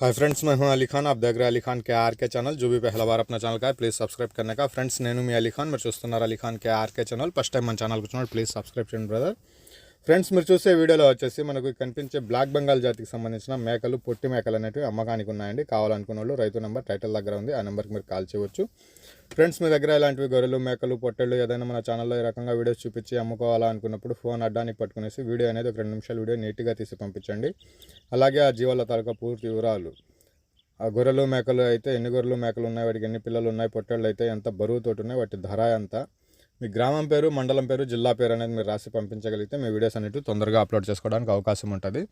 Hi friends मैं हूँ अली खान। आप देख रहे हैं अली खान के आर के चैनल जो भी पहला बार अपना चैनल का है प्लीज़ सब्सक्राइब करने का। फ्रेंड्स नैनू मी अली खान, मैं चुस्तनार अली खान के R K channel first time मन चैनल को channel please subscribe channel brother friends మీరు చూసే వీడియోలో వచ్చేసి మనకు కనిపించే బ్లాక్ బెంగాల్ జాతికి సంబంధించిన మేకలు పొట్టి మేకలు అనేవి అమ్మకానికి ఉన్నాయండి. కావాలనుకున్న వాళ్ళు రైతు నెంబర్ టైటిల్ దగ్గర ఉంది. ఆ నెంబర్కి మీరు కాల్ చేయవచ్చు. ఫ్రెండ్స్ మీ దగ్గర ఇలాంటివి గొర్రెలు మేకలు పొట్టెళ్ళు ఏదైనా మన ఛానల్లో ఈ రకంగా వీడియోస్ చూపించి అమ్ముకోవాలా అనుకున్నప్పుడు ఫోన్ అడ్డానికి పట్టుకునేసి వీడియో అనేది ఒక రెండు నిమిషాలు వీడియో నీట్గా తీసి పంపించండి. అలాగే ఆ జీవాల తాలూకా పూర్తి వివరాలు. ఆ గొర్రెలు మేకలు అయితే ఎన్ని గొర్రెలు మేకలు ఉన్నాయి వాటికి ఎన్ని పిల్లలు ఉన్నాయి పొట్టేళ్ళు అయితే ఎంత బరువుతోటి ఉన్నాయి వాటి ధర ఎంత మీ గ్రామం పేరు మండలం పేరు జిల్లా పేరు అనేది మీరు రాసి పంపించగలిగితే మీ వీడియోస్ అనేవి తొందరగా అప్లోడ్ చేసుకోవడానికి అవకాశం ఉంటుంది.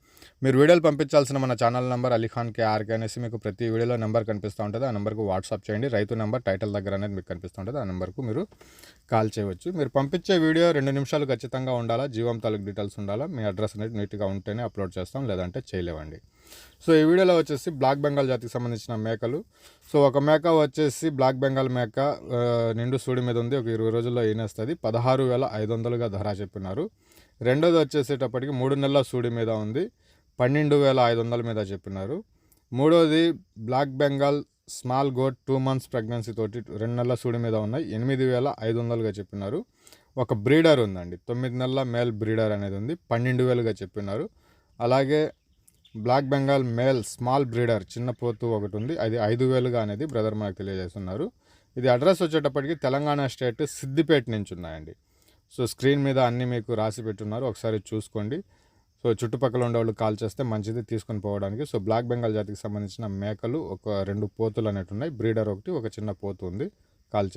మీరు వీడియోలు పంపించాల్సిన మన ఛానల్ నెంబర్ అలీఖాన్ కేఆర్కే అనేసి మీకు ప్రతి వీడియోలో నెంబర్ కనిపిస్తూ ఉంటుంది. ఆ నెంబర్కు వాట్సాప్ చేయండి. రైతు నెంబర్ టైటిల్ దగ్గర అనేది మీకు కనిపిస్తూ ఉంటుంది. ఆ నెంబర్కు మీరు కాల్ చేయవచ్చు. మీరు పంపించే వీడియో రెండు నిమిషాలు ఖచ్చితంగా ఉండాలా? జీవం తాలూకు డీటెయిల్స్ ఉండాలా? మీ అడ్రస్ అనేది నీట్గా ఉంటేనే అప్లోడ్ చేస్తాం. లేదంటే చేయలేవండి. సో ఈ వీడియోలో వచ్చేసి బ్లాక్ బెంగాల్ జాతికి సంబంధించిన మేకలు. సో ఒక మేక వచ్చేసి బ్లాక్ బెంగాల్ మేక నిండు సూడి మీద ఉంది. ఒక ఇరవై రోజుల్లో ఈనేస్తుంది. పదహారు వేల ఐదు వందలుగా ధర చెప్పినారు. రెండోది వచ్చేసేటప్పటికి మూడు నెలల సూడి మీద ఉంది. పన్నెండు వేల ఐదు వందల మీద చెప్పినారు. మూడోది black Bengal small goat two months pregnancy తోటి రెండు నెలల సూడి మీద ఉన్నాయి. ఎనిమిది వేల ఐదు వందలుగా చెప్పినారు. ఒక బ్రీడర్ ఉందండి. తొమ్మిది నెలల మేల్ బ్రీడర్ అనేది ఉంది. పన్నెండు వేలుగా చెప్పినారు. అలాగే black Bengal male small breeder చిన్న పోతు ఒకటి ఉంది. అది ఐదు వేలుగా అనేది బ్రదర్ మనకు తెలియజేస్తున్నారు. ఇది అడ్రస్ వచ్చేటప్పటికి తెలంగాణ స్టేట్ సిద్దిపేట నుంచి ఉన్నాయండి. సో స్క్రీన్ మీద అన్నీ మీకు రాసి పెట్టున్నారు. ఒకసారి చూసుకోండి. సో చుట్టుపక్కల ఉండేవాళ్ళు కాల్ చేస్తే మంచిది తీసుకొని పోవడానికి. సో బ్లాక్ బెంగాల్ జాతికి సంబంధించిన మేకలు ఒక రెండు పోతులు అనేటు ఉన్నాయి బ్రీడర్ ఒకటి ఒక చిన్న పోతు ఉంది. కాల్